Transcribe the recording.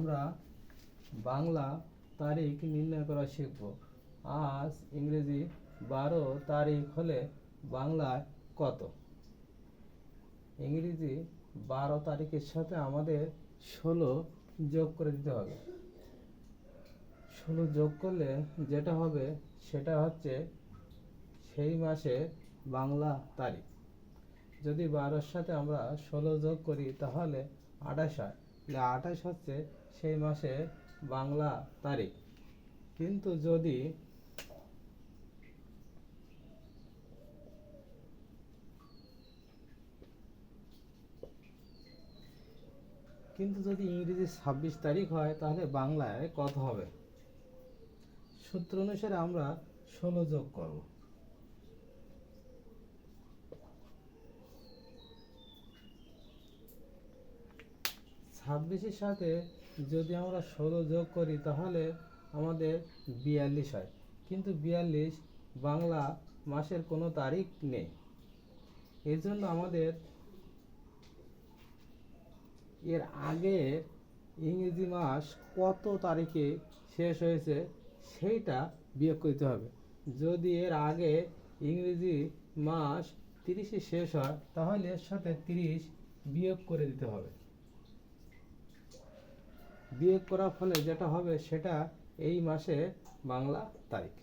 আমরা বাংলা তারিখ নির্ণয় করা শিখব। আজ ইংরেজি বারো তারিখ হলে বাংলায় কত? ইংরেজি বারো তারিখের সাথে আমাদের ষোলো যোগ করে দিতে হবে। ষোলো যোগ করলে যেটা হবে সেটা হচ্ছে সেই মাসে বাংলা তারিখ। যদি বারোর সাথে আমরা ষোলো যোগ করি তাহলে আঠাশ হয়। তাহলে আঠাশ হচ্ছে সেই মাসে বাংলা তারিখ। কিন্তু যদি কিন্তু যদি ইংরেজি ছাব্বিশ তারিখ হয়, তাহলে বাংলায় কত হবে? সূত্র অনুসারে আমরা ষোলো যোগ করব। ছাব্বিশের সাথে যদি আমরা ষোলো যোগ করি, তাহলে আমাদের বিয়াল্লিশ হয়। কিন্তু বিয়াল্লিশ বাংলা মাসের কোনো তারিখ নেই। এই জন্য আমাদের এর আগে ইংরেজি মাস কত তারিখে শেষ হয়েছে, সেইটা বিয়োগ করতে হবে। যদি এর আগে ইংরেজি মাস তিরিশে শেষ হয়, তাহলে এর সাথে তিরিশ বিয়োগ করে দিতে হবে। বিয়োগ করার ফলে যেটা হবে সেটা এই মাসে বাংলা তারিখ।